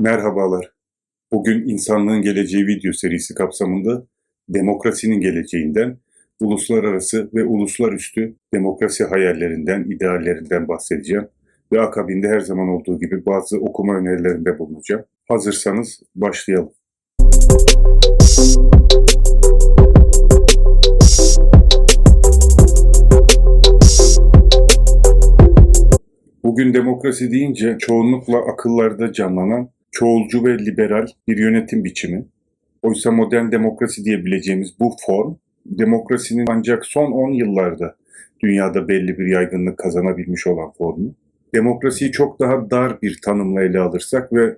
Merhabalar. Bugün İnsanlığın Geleceği video serisi kapsamında demokrasinin geleceğinden, uluslararası ve uluslararası demokrasi hayallerinden, ideallerinden bahsedeceğim ve akabinde her zaman olduğu gibi bazı okuma önerilerinde bulunacağım. Hazırsanız başlayalım. Bugün demokrasi deyince çoğunlukla akıllarda canlanan çoğulcu ve liberal bir yönetim biçimi. Oysa modern demokrasi diyebileceğimiz bu form, demokrasinin ancak son 10 yıllarda dünyada belli bir yaygınlık kazanabilmiş olan formu. Demokrasiyi çok daha dar bir tanımla ele alırsak ve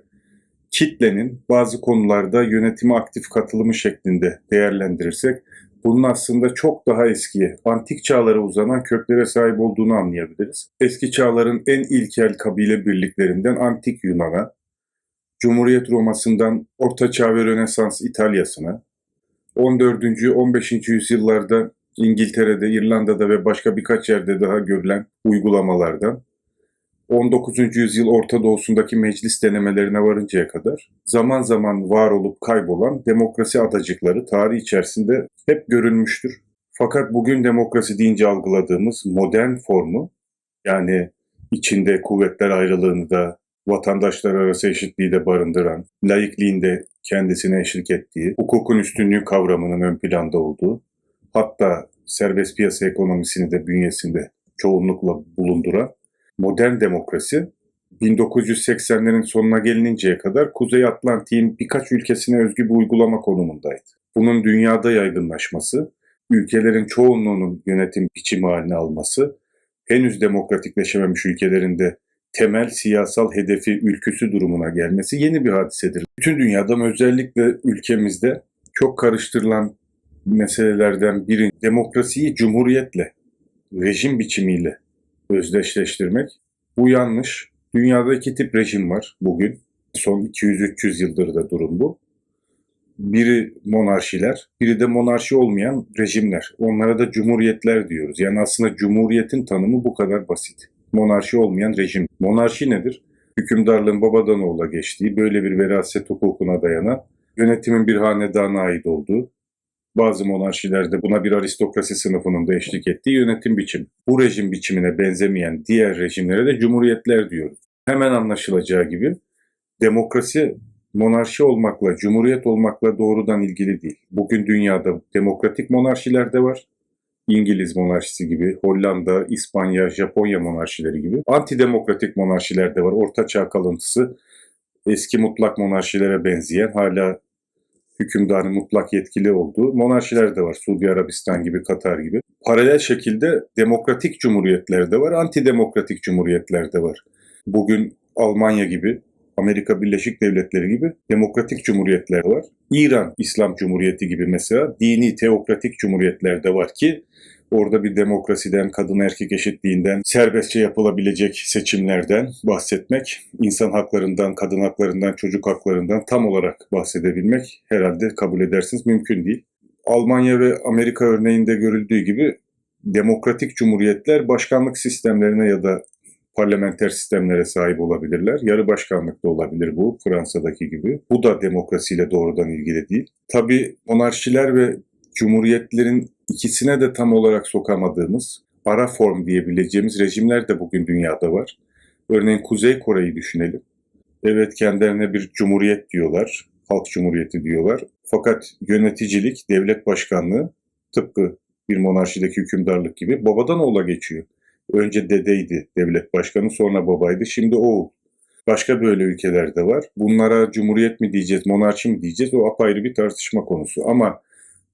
kitlenin bazı konularda yönetime aktif katılımı şeklinde değerlendirirsek bunun aslında çok daha eski, antik çağlara uzanan köklere sahip olduğunu anlayabiliriz. Eski çağların en ilkel kabile birliklerinden antik Yunan'a, Cumhuriyet Roma'sından Orta Çağ ve Rönesans İtalya'sına, 14. 15. yüzyıllarda İngiltere'de, İrlanda'da ve başka birkaç yerde daha görülen uygulamalardan, 19. yüzyıl Orta Doğu'sundaki meclis denemelerine varıncaya kadar zaman zaman var olup kaybolan demokrasi adacıkları tarih içerisinde hep görülmüştür. Fakat bugün demokrasi deyince algıladığımız modern formu yani içinde kuvvetler ayrılığını da vatandaşlar arası eşitliği de barındıran, laikliğinde kendisine eşlik ettiği, hukukun üstünlüğü kavramının ön planda olduğu, hatta serbest piyasa ekonomisini de bünyesinde çoğunlukla bulunduran modern demokrasi 1980'lerin sonuna gelininceye kadar Kuzey Atlantik'in birkaç ülkesine özgü bir uygulama konumundaydı. Bunun dünyada yaygınlaşması, ülkelerin çoğunluğunun yönetim biçimi haline alması, henüz demokratikleşememiş ülkelerinde temel siyasal hedefi ülküsü durumuna gelmesi yeni bir hadisedir. Bütün dünyada özellikle ülkemizde çok karıştırılan meselelerden biri demokrasiyi cumhuriyetle, rejim biçimiyle özdeşleştirmek. Bu yanlış. Dünyada iki tip rejim var bugün. Son 200-300 yıldır da durum bu. Biri monarşiler, biri de monarşi olmayan rejimler. Onlara da cumhuriyetler diyoruz. Yani aslında cumhuriyetin tanımı bu kadar basit. Monarşi olmayan rejim. Monarşi nedir? Hükümdarlığın babadan oğula geçtiği, böyle bir veraset hukukuna dayanan, yönetimin bir hanedana ait olduğu, bazı monarşilerde buna bir aristokrasi sınıfının da eşlik ettiği yönetim biçimi. Bu rejim biçimine benzemeyen diğer rejimlere de cumhuriyetler diyoruz. Hemen anlaşılacağı gibi demokrasi monarşi olmakla, cumhuriyet olmakla doğrudan ilgili değil. Bugün dünyada demokratik monarşiler de var. İngiliz monarşisi gibi, Hollanda, İspanya, Japonya monarşileri gibi. Antidemokratik monarşiler de var. Orta çağ kalıntısı eski mutlak monarşilere benzeyen, hala hükümdarın mutlak yetkili olduğu monarşiler de var. Suudi Arabistan gibi, Katar gibi. Paralel şekilde demokratik cumhuriyetler de var, antidemokratik cumhuriyetler de var. Bugün Almanya gibi, Amerika Birleşik Devletleri gibi demokratik cumhuriyetler var. İran İslam Cumhuriyeti gibi mesela dini teokratik cumhuriyetler de var ki orada bir demokrasiden, kadın erkek eşitliğinden, serbestçe yapılabilecek seçimlerden bahsetmek, insan haklarından, kadın haklarından, çocuk haklarından tam olarak bahsedebilmek herhalde kabul edersiniz mümkün değil. Almanya ve Amerika örneğinde görüldüğü gibi demokratik cumhuriyetler başkanlık sistemlerine ya da parlamenter sistemlere sahip olabilirler. Yarı başkanlık da olabilir bu Fransa'daki gibi. Bu da demokrasiyle doğrudan ilgili değil. Tabii monarşiler ve cumhuriyetlerin ikisine de tam olarak sokamadığımız ara form diyebileceğimiz rejimler de bugün dünyada var. Örneğin Kuzey Kore'yi düşünelim. Evet kendilerine bir cumhuriyet diyorlar, halk cumhuriyeti diyorlar. Fakat yöneticilik, devlet başkanlığı tıpkı bir monarşideki hükümdarlık gibi babadan oğula geçiyor. Önce dedeydi devlet başkanı, sonra babaydı, şimdi oğul. Başka böyle ülkeler de var. Bunlara cumhuriyet mi diyeceğiz, monarşi mi diyeceğiz o apayrı bir tartışma konusu. Ama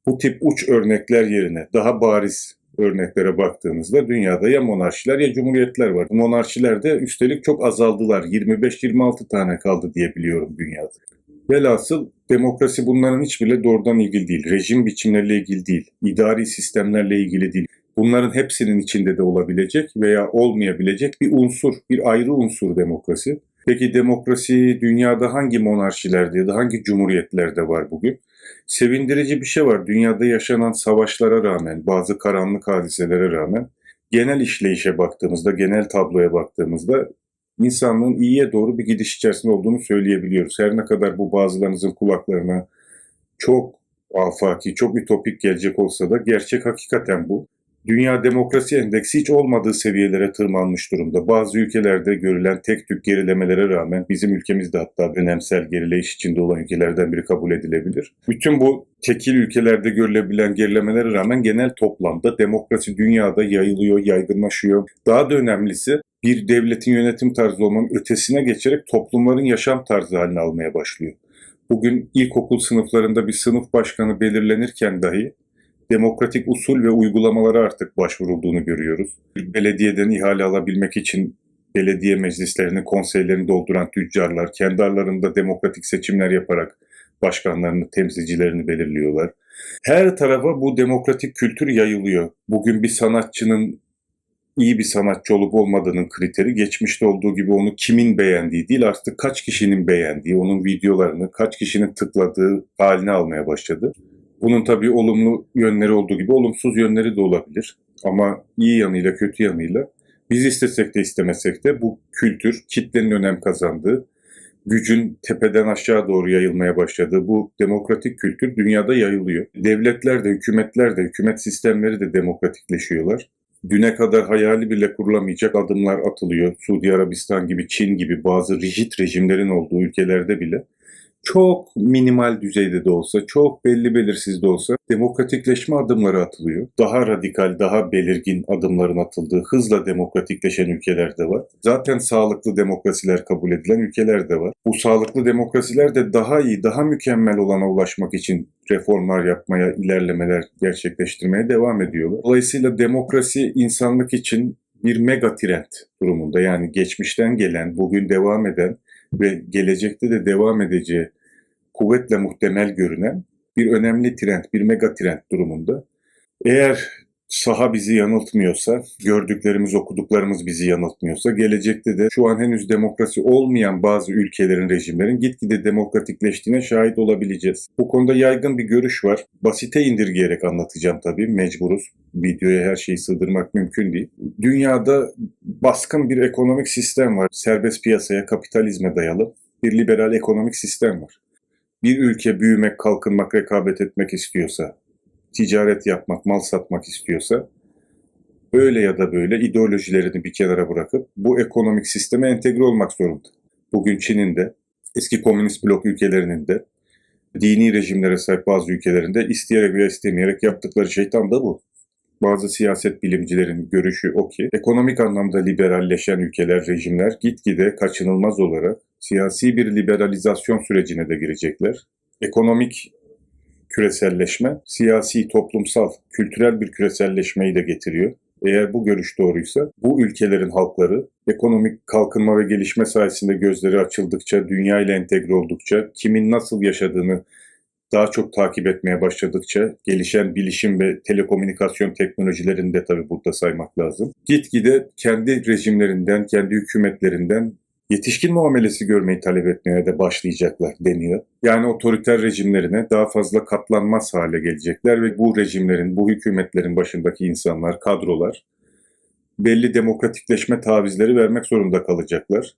bu tip uç örnekler yerine daha bariz örneklere baktığımızda dünyada ya monarşiler ya cumhuriyetler var. Monarşiler de üstelik çok azaldılar. 25-26 tane kaldı diye biliyorum dünyada. Velhasıl demokrasi bunların hiçbiriyle doğrudan ilgili değil. Rejim biçimleriyle ilgili değil. idari sistemlerle ilgili değil. Bunların hepsinin içinde de olabilecek veya olmayabilecek bir unsur, bir ayrı unsur demokrasi. Peki demokrasi dünyada hangi monarşilerde ya da hangi cumhuriyetlerde var bugün? Sevindirici bir şey var. Dünyada yaşanan savaşlara rağmen, bazı karanlık hadiselere rağmen genel işleyişe baktığımızda, genel tabloya baktığımızda insanlığın iyiye doğru bir gidiş içerisinde olduğunu söyleyebiliyoruz. Her ne kadar bu bazılarınızın kulaklarına çok afaki, çok ütopik gelecek olsa da gerçek hakikaten bu. Dünya Demokrasi Endeksi hiç olmadığı seviyelere tırmanmış durumda. Bazı ülkelerde görülen tek tük gerilemelere rağmen bizim ülkemizde hatta önemsel gerileyiş içinde olan ülkelerden biri kabul edilebilir. Bütün bu tekil ülkelerde görülebilen gerilemelere rağmen genel toplamda demokrasi dünyada yayılıyor, yaygınlaşıyor. Daha da önemlisi bir devletin yönetim tarzı olmanın ötesine geçerek toplumların yaşam tarzı haline almaya başlıyor. Bugün ilkokul sınıflarında bir sınıf başkanı belirlenirken dahi demokratik usul ve uygulamalara artık başvurulduğunu görüyoruz. Belediyeden ihale alabilmek için belediye meclislerini, konseylerini dolduran tüccarlar kendi aralarında demokratik seçimler yaparak başkanlarını, temsilcilerini belirliyorlar. Her tarafa bu demokratik kültür yayılıyor. Bugün bir sanatçının iyi bir sanatçı olup olmadığının kriteri geçmişte olduğu gibi onu kimin beğendiği değil artık kaç kişinin beğendiği, onun videolarını kaç kişinin tıkladığı haline almaya başladı. Bunun tabii olumlu yönleri olduğu gibi olumsuz yönleri de olabilir. Ama iyi yanıyla kötü yanıyla biz istesek de istemesek de bu kültür kitlenin önem kazandığı, gücün tepeden aşağı doğru yayılmaya başladığı bu demokratik kültür dünyada yayılıyor. Devletler de, hükümetler de, hükümet sistemleri de demokratikleşiyorlar. Düne kadar hayali bile kurulamayacak adımlar atılıyor. Suudi Arabistan gibi, Çin gibi bazı rigid rejimlerin olduğu ülkelerde bile çok minimal düzeyde de olsa, çok belli belirsiz de olsa demokratikleşme adımları atılıyor. Daha radikal, daha belirgin adımların atıldığı, hızla demokratikleşen ülkeler de var. Zaten sağlıklı demokrasiler kabul edilen ülkeler de var. Bu sağlıklı demokrasiler de daha iyi, daha mükemmel olana ulaşmak için reformlar yapmaya, ilerlemeler gerçekleştirmeye devam ediyorlar. Dolayısıyla demokrasi insanlık için bir mega trend durumunda. Yani geçmişten gelen, bugün devam eden ve gelecekte de devam edeceği kuvvetle muhtemel görünen bir önemli trend, bir mega trend durumunda. Eğer saha bizi yanıltmıyorsa, gördüklerimiz, okuduklarımız bizi yanıltmıyorsa, gelecekte de şu an henüz demokrasi olmayan bazı ülkelerin, rejimlerin gitgide demokratikleştiğine şahit olabileceğiz. Bu konuda yaygın bir görüş var. Basite indirgeyerek anlatacağım tabii, mecburuz. Videoya her şeyi sığdırmak mümkün değil. Dünyada baskın bir ekonomik sistem var. Serbest piyasaya, kapitalizme dayalı bir liberal ekonomik sistem var bir ülke büyümek, kalkınmak, rekabet etmek istiyorsa, ticaret yapmak, mal satmak istiyorsa öyle ya da böyle ideolojilerini bir kenara bırakıp bu ekonomik sisteme entegre olmak zorunda. Bugün Çin'in de, eski komünist blok ülkelerinin de, dini rejimlere sahip bazı ülkelerinde isteyerek veya istemeyerek yaptıkları şey tam da bu. Bazı siyaset bilimcilerin görüşü o ki ekonomik anlamda liberalleşen ülkeler, rejimler gitgide kaçınılmaz olarak siyasi bir liberalizasyon sürecine de girecekler. Ekonomik küreselleşme, siyasi, toplumsal, kültürel bir küreselleşmeyi de getiriyor. Eğer bu görüş doğruysa bu ülkelerin halkları ekonomik kalkınma ve gelişme sayesinde gözleri açıldıkça, dünya ile entegre oldukça, kimin nasıl yaşadığını daha çok takip etmeye başladıkça gelişen bilişim ve telekomünikasyon teknolojilerini de tabii burada saymak lazım. Gitgide kendi rejimlerinden, kendi hükümetlerinden yetişkin muamelesi görmeyi talep etmeye de başlayacaklar deniyor. Yani otoriter rejimlerine daha fazla katlanmaz hale gelecekler ve bu rejimlerin, bu hükümetlerin başındaki insanlar, kadrolar belli demokratikleşme tavizleri vermek zorunda kalacaklar.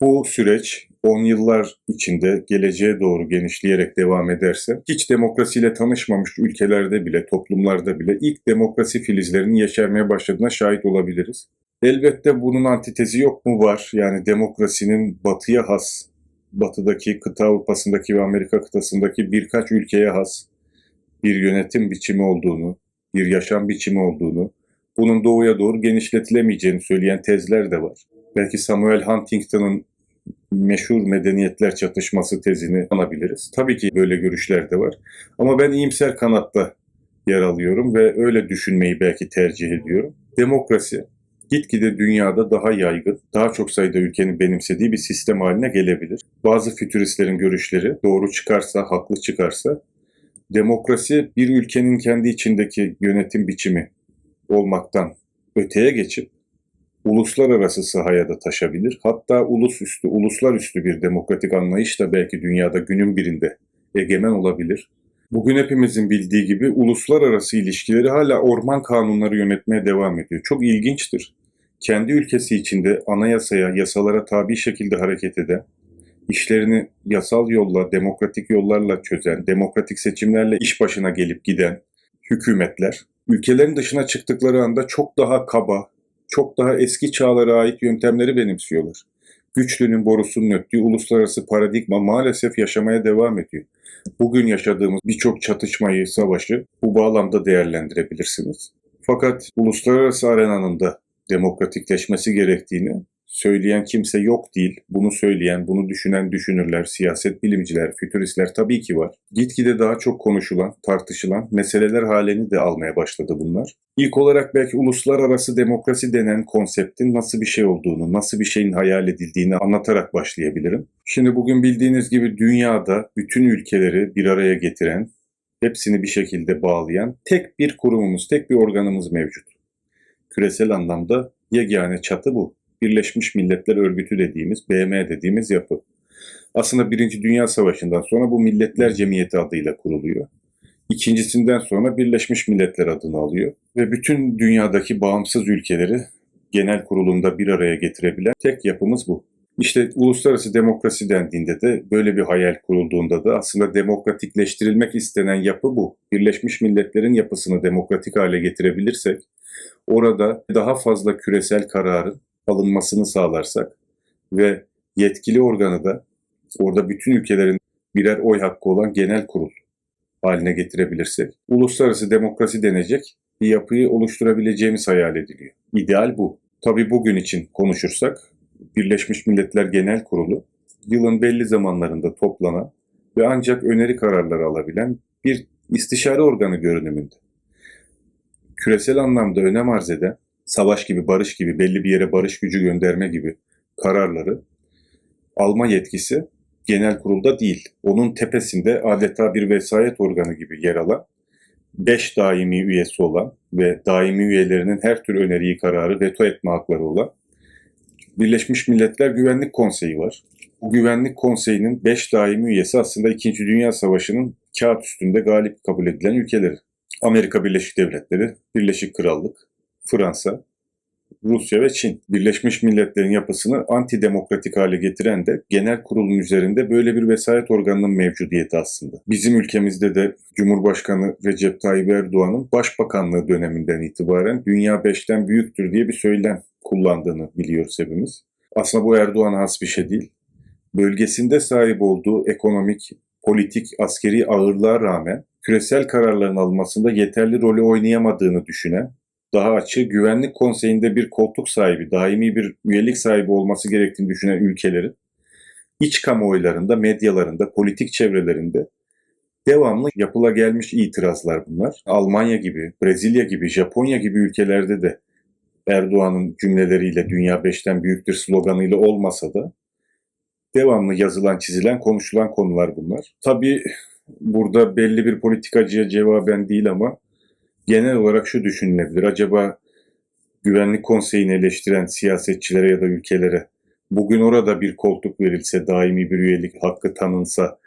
Bu süreç 10 yıllar içinde geleceğe doğru genişleyerek devam ederse hiç demokrasiyle tanışmamış ülkelerde bile, toplumlarda bile ilk demokrasi filizlerinin yeşermeye başladığına şahit olabiliriz. Elbette bunun antitezi yok mu? Var. Yani demokrasinin batıya has, batıdaki, kıta Avrupa'sındaki ve Amerika kıtasındaki birkaç ülkeye has bir yönetim biçimi olduğunu, bir yaşam biçimi olduğunu, bunun doğuya doğru genişletilemeyeceğini söyleyen tezler de var. Belki Samuel Huntington'ın meşhur medeniyetler çatışması tezini anabiliriz. Tabii ki böyle görüşler de var. Ama ben iyimser kanatta yer alıyorum ve öyle düşünmeyi belki tercih ediyorum. Demokrasi gitgide dünyada daha yaygın, daha çok sayıda ülkenin benimsediği bir sistem haline gelebilir. Bazı fütüristlerin görüşleri doğru çıkarsa, haklı çıkarsa demokrasi bir ülkenin kendi içindeki yönetim biçimi olmaktan öteye geçip uluslararası sahaya da taşabilir. Hatta ulus üstü, uluslar üstü bir demokratik anlayış da belki dünyada günün birinde egemen olabilir. Bugün hepimizin bildiği gibi uluslararası ilişkileri hala orman kanunları yönetmeye devam ediyor. Çok ilginçtir. kendi ülkesi içinde anayasaya, yasalara tabi şekilde hareket eden, işlerini yasal yolla, demokratik yollarla çözen, demokratik seçimlerle iş başına gelip giden hükümetler, ülkelerin dışına çıktıkları anda çok daha kaba, çok daha eski çağlara ait yöntemleri benimsiyorlar. Güçlünün borusunun öttüğü uluslararası paradigma maalesef yaşamaya devam ediyor. Bugün yaşadığımız birçok çatışmayı, savaşı bu bağlamda değerlendirebilirsiniz. Fakat uluslararası arenanın da demokratikleşmesi gerektiğini söyleyen kimse yok değil. Bunu söyleyen, bunu düşünen düşünürler, siyaset bilimciler, fütüristler tabii ki var. Gitgide daha çok konuşulan, tartışılan meseleler halini de almaya başladı bunlar. İlk olarak belki uluslararası demokrasi denen konseptin nasıl bir şey olduğunu, nasıl bir şeyin hayal edildiğini anlatarak başlayabilirim. Şimdi bugün bildiğiniz gibi dünyada bütün ülkeleri bir araya getiren, hepsini bir şekilde bağlayan tek bir kurumumuz, tek bir organımız mevcut. Küresel anlamda yegane çatı bu. Birleşmiş Milletler Örgütü dediğimiz, BM dediğimiz yapı. Aslında Birinci Dünya Savaşı'ndan sonra bu Milletler Cemiyeti adıyla kuruluyor. İkincisinden sonra Birleşmiş Milletler adını alıyor ve bütün dünyadaki bağımsız ülkeleri genel kurulunda bir araya getirebilen tek yapımız bu. İşte uluslararası demokrasi dendiğinde de böyle bir hayal kurulduğunda da aslında demokratikleştirilmek istenen yapı bu. Birleşmiş Milletler'in yapısını demokratik hale getirebilirsek orada daha fazla küresel kararın alınmasını sağlarsak ve yetkili organı da orada bütün ülkelerin birer oy hakkı olan genel kurul haline getirebilirsek uluslararası demokrasi denecek bir yapıyı oluşturabileceğimiz hayal ediliyor. İdeal bu. Tabi bugün için konuşursak Birleşmiş Milletler Genel Kurulu yılın belli zamanlarında toplanan ve ancak öneri kararları alabilen bir istişare organı görünümünde. Küresel anlamda önem arz eden savaş gibi, barış gibi, belli bir yere barış gücü gönderme gibi kararları alma yetkisi genel kurulda değil. Onun tepesinde adeta bir vesayet organı gibi yer alan, 5 daimi üyesi olan ve daimi üyelerinin her tür öneriyi kararı veto etme hakları olan Birleşmiş Milletler Güvenlik Konseyi var. Bu Güvenlik Konseyi'nin 5 daimi üyesi aslında 2. Dünya Savaşı'nın kağıt üstünde galip kabul edilen ülkeleri. Amerika Birleşik Devletleri, Birleşik Krallık, Fransa, Rusya ve Çin. Birleşmiş Milletler'in yapısını antidemokratik hale getiren de genel kurulun üzerinde böyle bir vesayet organının mevcudiyeti aslında. Bizim ülkemizde de Cumhurbaşkanı Recep Tayyip Erdoğan'ın başbakanlığı döneminden itibaren dünya beşten büyüktür diye bir söylem kullandığını biliyoruz hepimiz. Aslında bu Erdoğan'a has bir şey değil. Bölgesinde sahip olduğu ekonomik, politik, askeri ağırlığa rağmen küresel kararların alınmasında yeterli rolü oynayamadığını düşünen daha açığı güvenlik konseyinde bir koltuk sahibi, daimi bir üyelik sahibi olması gerektiğini düşünen ülkelerin iç kamuoylarında, medyalarında, politik çevrelerinde devamlı yapıla gelmiş itirazlar bunlar. Almanya gibi, Brezilya gibi, Japonya gibi ülkelerde de Erdoğan'ın cümleleriyle dünya beşten büyüktür sloganıyla olmasa da devamlı yazılan, çizilen, konuşulan konular bunlar. Tabii burada belli bir politikacıya cevaben değil ama genel olarak şu düşünülebilir. Acaba Güvenlik Konseyi'ni eleştiren siyasetçilere ya da ülkelere bugün orada bir koltuk verilse, daimi bir üyelik hakkı tanınsa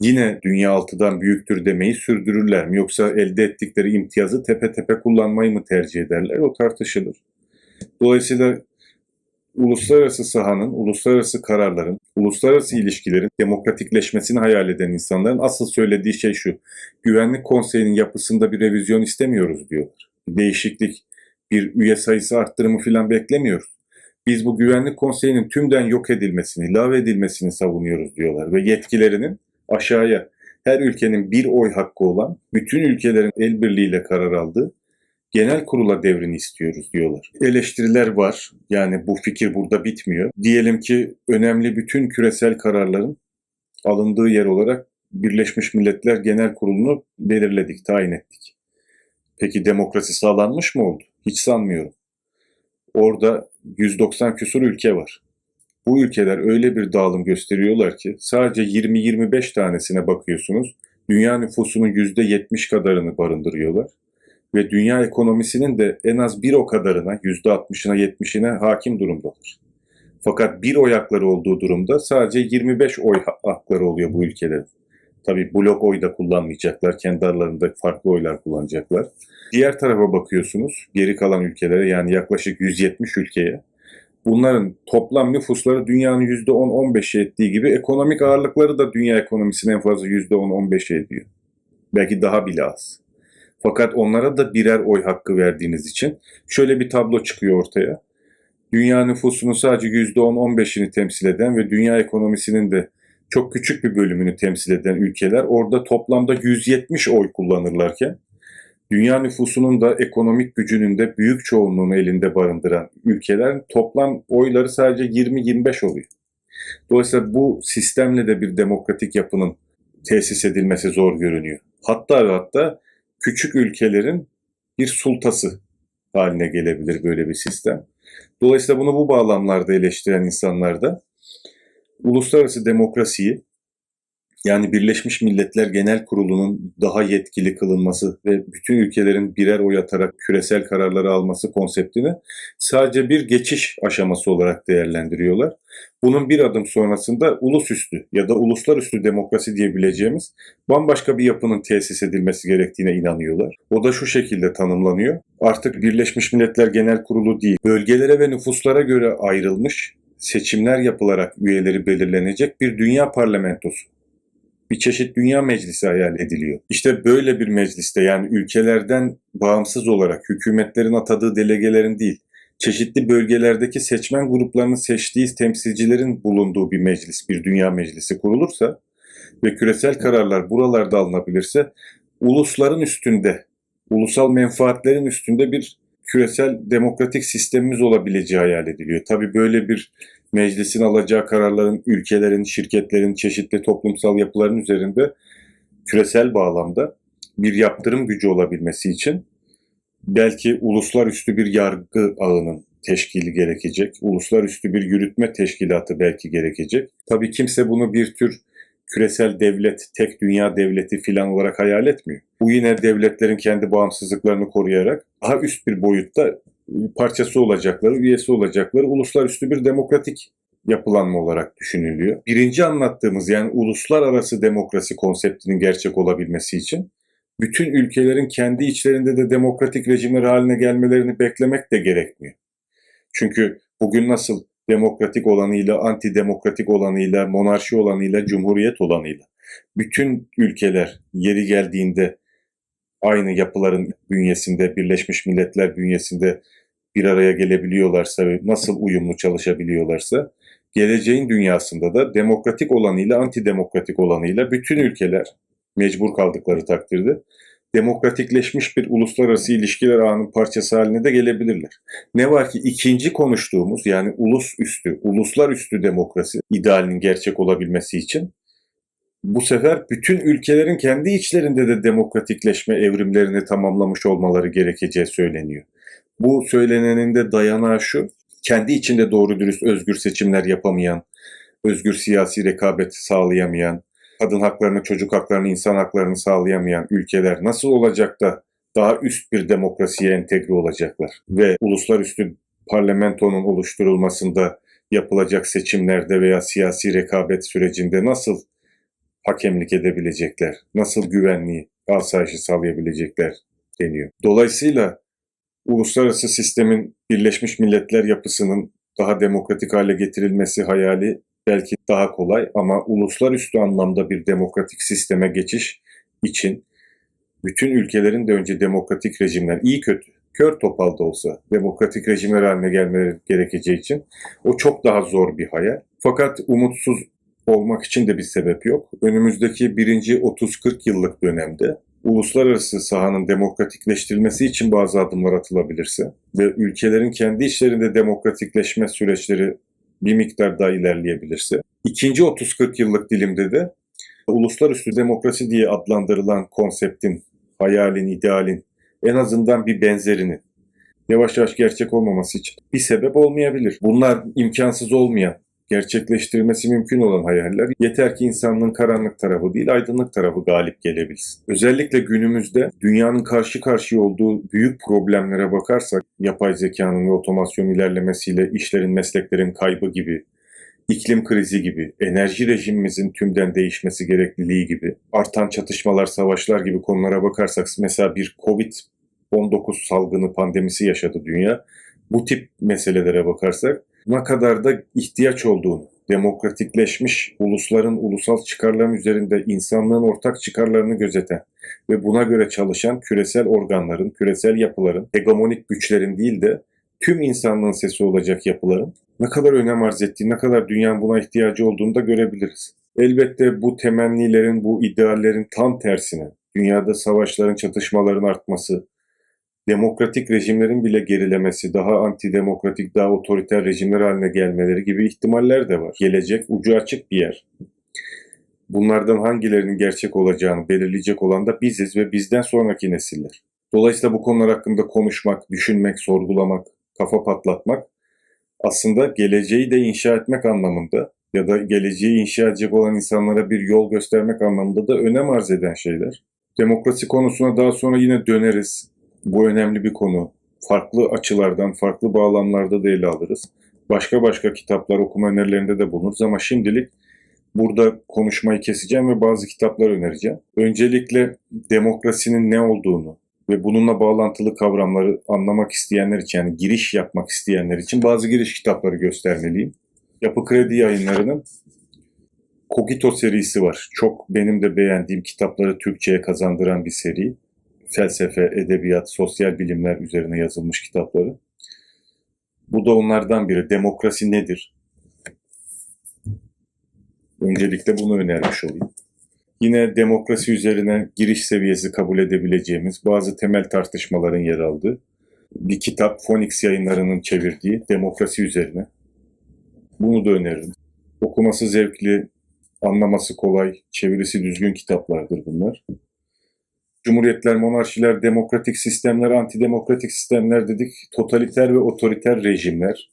yine dünya altıdan büyüktür demeyi sürdürürler mi? Yoksa elde ettikleri imtiyazı tepe tepe kullanmayı mı tercih ederler? O tartışılır. Dolayısıyla uluslararası sahanın, uluslararası kararların, uluslararası ilişkilerin demokratikleşmesini hayal eden insanların asıl söylediği şey şu. Güvenlik Konseyi'nin yapısında bir revizyon istemiyoruz diyorlar. Bir değişiklik, bir üye sayısı arttırımı falan beklemiyoruz. Biz bu Güvenlik Konseyi'nin tümden yok edilmesini, ilave edilmesini savunuyoruz diyorlar. Ve yetkilerinin aşağıya her ülkenin bir oy hakkı olan, bütün ülkelerin el birliğiyle karar aldığı genel kurula devrini istiyoruz diyorlar. Eleştiriler var. Yani bu fikir burada bitmiyor. Diyelim ki önemli bütün küresel kararların alındığı yer olarak Birleşmiş Milletler Genel Kurulu'nu belirledik, tayin ettik. Peki demokrasi sağlanmış mı oldu? Hiç sanmıyorum. Orada 190 küsur ülke var. Bu ülkeler öyle bir dağılım gösteriyorlar ki sadece 20-25 tanesine bakıyorsunuz. Dünya nüfusunun %70 kadarını barındırıyorlar ve dünya ekonomisinin de en az bir o kadarına, %60'ına 70'ine hakim durumdadır. Fakat bir oy hakları olduğu durumda sadece 25 oy hakları oluyor bu ülkelerin. Tabii blok oy da kullanmayacaklar. Kendi aralarında farklı oylar kullanacaklar. Diğer tarafa bakıyorsunuz. Geri kalan ülkelere yani yaklaşık 170 ülkeye. Bunların toplam nüfusları dünyanın %10-15'i ettiği gibi ekonomik ağırlıkları da dünya ekonomisinin en fazla %10-15'i ediyor. Belki daha bile az. Fakat onlara da birer oy hakkı verdiğiniz için şöyle bir tablo çıkıyor ortaya. Dünya nüfusunun sadece %10-15'ini temsil eden ve dünya ekonomisinin de çok küçük bir bölümünü temsil eden ülkeler orada toplamda 170 oy kullanırlarken dünya nüfusunun da ekonomik gücünün de büyük çoğunluğunu elinde barındıran ülkelerin toplam oyları sadece 20-25 oluyor. Dolayısıyla bu sistemle de bir demokratik yapının tesis edilmesi zor görünüyor. Hatta ve hatta küçük ülkelerin bir sultası haline gelebilir böyle bir sistem. Dolayısıyla bunu bu bağlamlarda eleştiren insanlar da uluslararası demokrasiyi yani Birleşmiş Milletler Genel Kurulu'nun daha yetkili kılınması ve bütün ülkelerin birer oy atarak küresel kararları alması konseptini sadece bir geçiş aşaması olarak değerlendiriyorlar. Bunun bir adım sonrasında ulusüstü ya da uluslararası demokrasi diyebileceğimiz bambaşka bir yapının tesis edilmesi gerektiğine inanıyorlar. O da şu şekilde tanımlanıyor. Artık Birleşmiş Milletler Genel Kurulu değil, bölgelere ve nüfuslara göre ayrılmış seçimler yapılarak üyeleri belirlenecek bir dünya parlamentosu bir çeşit dünya meclisi hayal ediliyor. İşte böyle bir mecliste yani ülkelerden bağımsız olarak hükümetlerin atadığı delegelerin değil, çeşitli bölgelerdeki seçmen gruplarının seçtiği temsilcilerin bulunduğu bir meclis, bir dünya meclisi kurulursa ve küresel kararlar buralarda alınabilirse ulusların üstünde, ulusal menfaatlerin üstünde bir küresel demokratik sistemimiz olabileceği hayal ediliyor. Tabii böyle bir meclisin alacağı kararların ülkelerin, şirketlerin, çeşitli toplumsal yapıların üzerinde küresel bağlamda bir yaptırım gücü olabilmesi için belki uluslararası bir yargı ağının teşkili gerekecek. Uluslararası bir yürütme teşkilatı belki gerekecek. Tabii kimse bunu bir tür küresel devlet, tek dünya devleti filan olarak hayal etmiyor. Bu yine devletlerin kendi bağımsızlıklarını koruyarak daha üst bir boyutta parçası olacakları, üyesi olacakları uluslararası bir demokratik yapılanma olarak düşünülüyor. Birinci anlattığımız yani uluslararası demokrasi konseptinin gerçek olabilmesi için bütün ülkelerin kendi içlerinde de demokratik rejimler haline gelmelerini beklemek de gerekmiyor. Çünkü bugün nasıl demokratik olanıyla, antidemokratik olanıyla, monarşi olanıyla, cumhuriyet olanıyla bütün ülkeler yeri geldiğinde aynı yapıların bünyesinde, Birleşmiş Milletler bünyesinde bir araya gelebiliyorlarsa ve nasıl uyumlu çalışabiliyorlarsa geleceğin dünyasında da demokratik olanıyla antidemokratik olanıyla bütün ülkeler mecbur kaldıkları takdirde demokratikleşmiş bir uluslararası ilişkiler ağının parçası haline de gelebilirler. Ne var ki ikinci konuştuğumuz yani ulus üstü, uluslar üstü demokrasi idealinin gerçek olabilmesi için bu sefer bütün ülkelerin kendi içlerinde de demokratikleşme evrimlerini tamamlamış olmaları gerekeceği söyleniyor. Bu söylenenin de dayanağı şu, kendi içinde doğru dürüst özgür seçimler yapamayan, özgür siyasi rekabet sağlayamayan, kadın haklarını, çocuk haklarını, insan haklarını sağlayamayan ülkeler nasıl olacak da daha üst bir demokrasiye entegre olacaklar ve uluslararası parlamentonun oluşturulmasında yapılacak seçimlerde veya siyasi rekabet sürecinde nasıl hakemlik edebilecekler, nasıl güvenliği, asayişi sağlayabilecekler deniyor. Dolayısıyla uluslararası sistemin Birleşmiş Milletler yapısının daha demokratik hale getirilmesi hayali belki daha kolay ama uluslararası anlamda bir demokratik sisteme geçiş için bütün ülkelerin de önce demokratik rejimler iyi kötü kör topal da olsa demokratik rejimler haline gelmeleri gerekeceği için o çok daha zor bir hayal. Fakat umutsuz olmak için de bir sebep yok. Önümüzdeki birinci 30-40 yıllık dönemde uluslararası sahanın demokratikleştirilmesi için bazı adımlar atılabilirse ve ülkelerin kendi içlerinde demokratikleşme süreçleri bir miktar daha ilerleyebilirse, ikinci 30-40 yıllık dilimde de uluslararası demokrasi diye adlandırılan konseptin, hayalin, idealin en azından bir benzerini yavaş yavaş gerçek olmaması için bir sebep olmayabilir. Bunlar imkansız olmayan, gerçekleştirmesi mümkün olan hayaller yeter ki insanlığın karanlık tarafı değil aydınlık tarafı galip gelebilsin. Özellikle günümüzde dünyanın karşı karşıya olduğu büyük problemlere bakarsak yapay zekanın ve otomasyon ilerlemesiyle işlerin mesleklerin kaybı gibi iklim krizi gibi, enerji rejimimizin tümden değişmesi gerekliliği gibi, artan çatışmalar, savaşlar gibi konulara bakarsak mesela bir Covid-19 salgını pandemisi yaşadı dünya. Bu tip meselelere bakarsak ne kadar da ihtiyaç olduğunu, demokratikleşmiş ulusların ulusal çıkarların üzerinde insanlığın ortak çıkarlarını gözeten ve buna göre çalışan küresel organların, küresel yapıların, hegemonik güçlerin değil de tüm insanlığın sesi olacak yapıların ne kadar önem arz ettiği, ne kadar dünyanın buna ihtiyacı olduğunu da görebiliriz. Elbette bu temennilerin, bu ideallerin tam tersine dünyada savaşların, çatışmaların artması, demokratik rejimlerin bile gerilemesi, daha antidemokratik, daha otoriter rejimler haline gelmeleri gibi ihtimaller de var. Gelecek ucu açık bir yer. Bunlardan hangilerinin gerçek olacağını belirleyecek olan da biziz ve bizden sonraki nesiller. Dolayısıyla bu konular hakkında konuşmak, düşünmek, sorgulamak, kafa patlatmak aslında geleceği de inşa etmek anlamında ya da geleceği inşa edecek olan insanlara bir yol göstermek anlamında da önem arz eden şeyler. Demokrasi konusuna daha sonra yine döneriz. Bu önemli bir konu. Farklı açılardan, farklı bağlamlarda da ele alırız. Başka başka kitaplar okuma önerilerinde de bulunuruz ama şimdilik burada konuşmayı keseceğim ve bazı kitaplar önereceğim. Öncelikle demokrasinin ne olduğunu ve bununla bağlantılı kavramları anlamak isteyenler için yani giriş yapmak isteyenler için bazı giriş kitapları göstermeliyim. Yapı Kredi Yayınları'nın Kogito serisi var. Çok benim de beğendiğim kitapları Türkçe'ye kazandıran bir seri. Felsefe, edebiyat, sosyal bilimler üzerine yazılmış kitapları. Bu da onlardan biri. Demokrasi nedir? Öncelikle bunu önermiş olayım. Yine demokrasi üzerine giriş seviyesi kabul edebileceğimiz bazı temel tartışmaların yer aldığı bir kitap Phoenix yayınlarının çevirdiği demokrasi üzerine. Bunu da öneririm. Okuması zevkli, anlaması kolay, çevirisi düzgün kitaplardır bunlar. Cumhuriyetler, monarşiler, demokratik sistemler, antidemokratik sistemler dedik. Totaliter ve otoriter rejimler.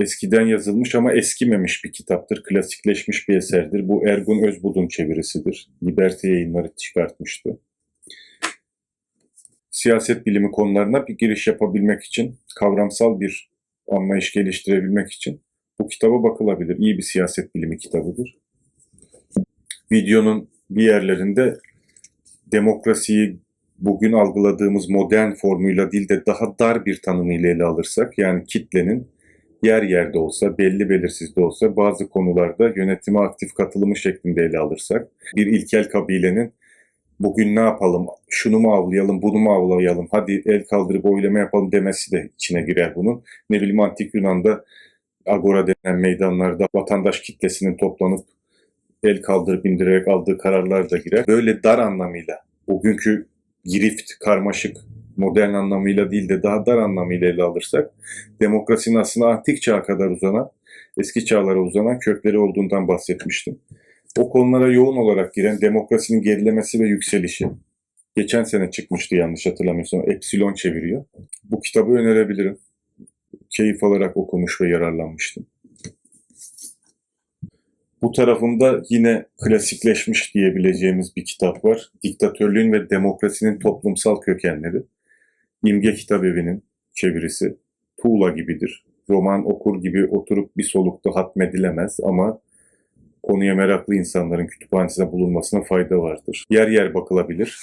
Eskiden yazılmış ama eskimemiş bir kitaptır. Klasikleşmiş bir eserdir. Bu Ergun Özbud'un çevirisidir. Liberty yayınları çıkartmıştı. Siyaset bilimi konularına bir giriş yapabilmek için, kavramsal bir anlayış geliştirebilmek için bu kitaba bakılabilir. İyi bir siyaset bilimi kitabıdır. Videonun bir yerlerinde demokrasiyi bugün algıladığımız modern formuyla değil de daha dar bir tanımıyla ele alırsak, yani kitlenin yer yerde olsa, belli belirsiz de olsa bazı konularda yönetime aktif katılımı şeklinde ele alırsak, bir ilkel kabilenin bugün ne yapalım, şunu mu avlayalım, bunu mu avlayalım, hadi el kaldırıp oylama yapalım. demesi de içine girer bunun. Ne bileyim antik Yunan'da agora denen meydanlarda vatandaş kitlesinin toplanıp el kaldırıp indirerek aldığı kararlar da girer. Böyle dar anlamıyla bugünkü girift, karmaşık, modern anlamıyla değil de daha dar anlamıyla ele alırsak demokrasinin aslında antik çağa kadar uzanan, eski çağlara uzanan kökleri olduğundan bahsetmiştim. O konulara yoğun olarak giren demokrasinin gerilemesi ve yükselişi. Geçen sene çıkmıştı yanlış hatırlamıyorsam. Epsilon çeviriyor. Bu kitabı önerebilirim. Keyif alarak okumuş ve yararlanmıştım. Bu tarafında yine klasikleşmiş diyebileceğimiz bir kitap var. Diktatörlüğün ve demokrasinin toplumsal kökenleri. İmge Kitabevi'nin çevirisi. Tuğla gibidir. Roman okur gibi oturup bir solukta hatmedilemez ama konuya meraklı insanların kütüphanesinde bulunmasına fayda vardır. Yer yer bakılabilir.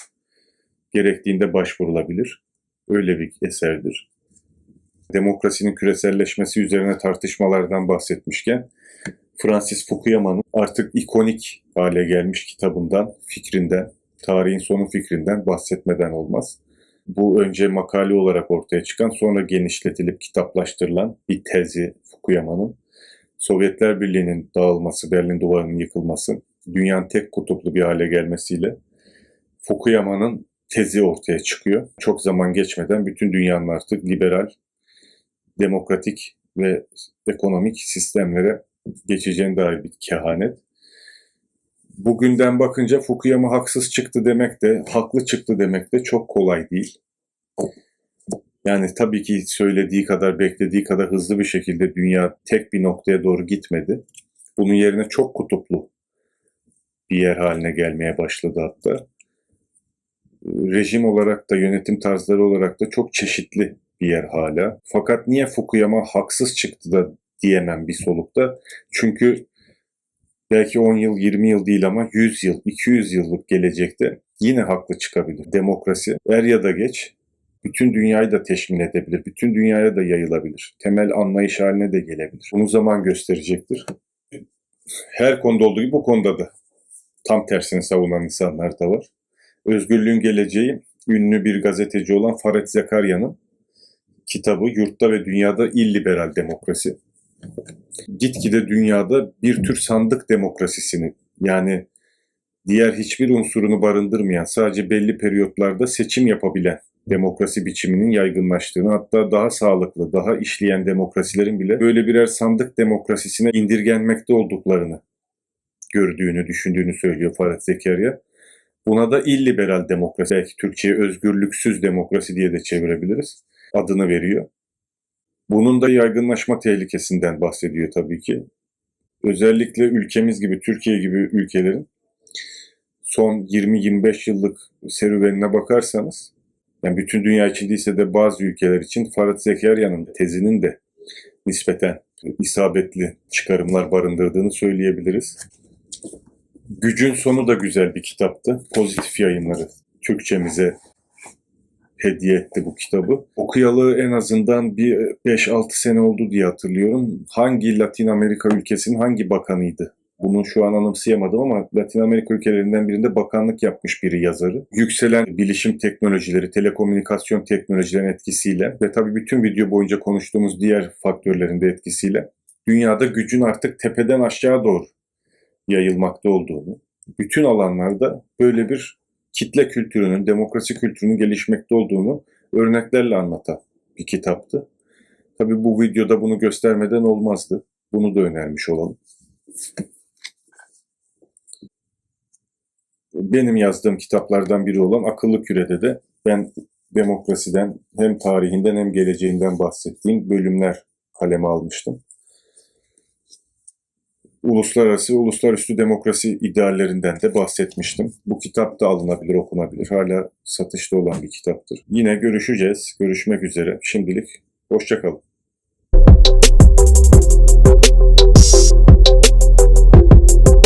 Gerektiğinde başvurulabilir. Öyle bir eserdir. Demokrasinin küreselleşmesi üzerine tartışmalardan bahsetmişken Francis Fukuyama'nın artık ikonik hale gelmiş kitabından, fikrinden, tarihin sonu fikrinden bahsetmeden olmaz. Bu önce makale olarak ortaya çıkan, sonra genişletilip kitaplaştırılan bir tezi Fukuyama'nın. Sovyetler Birliği'nin dağılması, Berlin Duvarı'nın yıkılması, dünyanın tek kutuplu bir hale gelmesiyle Fukuyama'nın tezi ortaya çıkıyor. Çok zaman geçmeden bütün dünyanın artık liberal, demokratik ve ekonomik sistemlere geçeceğine dair bir kehanet. Bugünden bakınca Fukuyama haksız çıktı demek de, haklı çıktı demek de çok kolay değil. Yani tabii ki söylediği kadar, beklediği kadar hızlı bir şekilde dünya tek bir noktaya doğru gitmedi. Bunun yerine çok kutuplu bir yer haline gelmeye başladı hatta. Rejim olarak da, yönetim tarzları olarak da çok çeşitli bir yer hala. Fakat niye Fukuyama haksız çıktı da diyemem bir solukta. Çünkü belki 10 yıl, 20 yıl değil ama 100 yıl, 200 yıllık gelecekte yine haklı çıkabilir. Demokrasi er ya da geç bütün dünyayı da teşkil edebilir. Bütün dünyaya da yayılabilir. Temel anlayış haline de gelebilir. Bunu zaman gösterecektir. Her konuda olduğu gibi bu konuda da tam tersini savunan insanlar da var. Özgürlüğün geleceği ünlü bir gazeteci olan Faret Zekarya'nın kitabı Yurtta ve Dünyada İlliberal Demokrasi. Gitgide dünyada bir tür sandık demokrasisini yani diğer hiçbir unsurunu barındırmayan sadece belli periyotlarda seçim yapabilen demokrasi biçiminin yaygınlaştığını hatta daha sağlıklı, daha işleyen demokrasilerin bile böyle birer sandık demokrasisine indirgenmekte olduklarını gördüğünü, düşündüğünü söylüyor Faret Zekerya. Buna da illiberal demokrasi, belki Türkçe'ye özgürlüksüz demokrasi diye de çevirebiliriz, adını veriyor. Bunun da yaygınlaşma tehlikesinden bahsediyor tabii ki. Özellikle ülkemiz gibi, Türkiye gibi ülkelerin son 20-25 yıllık serüvenine bakarsanız, yani bütün dünya için değilse de bazı ülkeler için Faret Zekarya'nın tezinin de nispeten isabetli çıkarımlar barındırdığını söyleyebiliriz. Gücün Sonu da güzel bir kitaptı. Pozitif yayınları Türkçemize hediye etti bu kitabı. Okuyalı en azından bir 5-6 sene oldu diye hatırlıyorum. Hangi Latin Amerika ülkesinin hangi bakanıydı? Bunu şu an anımsayamadım ama Latin Amerika ülkelerinden birinde bakanlık yapmış biri yazarı. Yükselen bilişim teknolojileri, telekomünikasyon teknolojilerinin etkisiyle ve tabii bütün video boyunca konuştuğumuz diğer faktörlerin de etkisiyle dünyada gücün artık tepeden aşağı doğru yayılmakta olduğunu, bütün alanlarda böyle bir kitle kültürünün, demokrasi kültürünün gelişmekte olduğunu örneklerle anlatan bir kitaptı. Tabii bu videoda bunu göstermeden olmazdı. Bunu da önermiş olalım. Benim yazdığım kitaplardan biri olan Akıllı Küre'de de ben demokrasiden hem tarihinden hem geleceğinden bahsettiğim bölümler kaleme almıştım uluslararası, uluslararası demokrasi ideallerinden de bahsetmiştim. Bu kitap da alınabilir, okunabilir. Hala satışta olan bir kitaptır. Yine görüşeceğiz. Görüşmek üzere. Şimdilik hoşçakalın.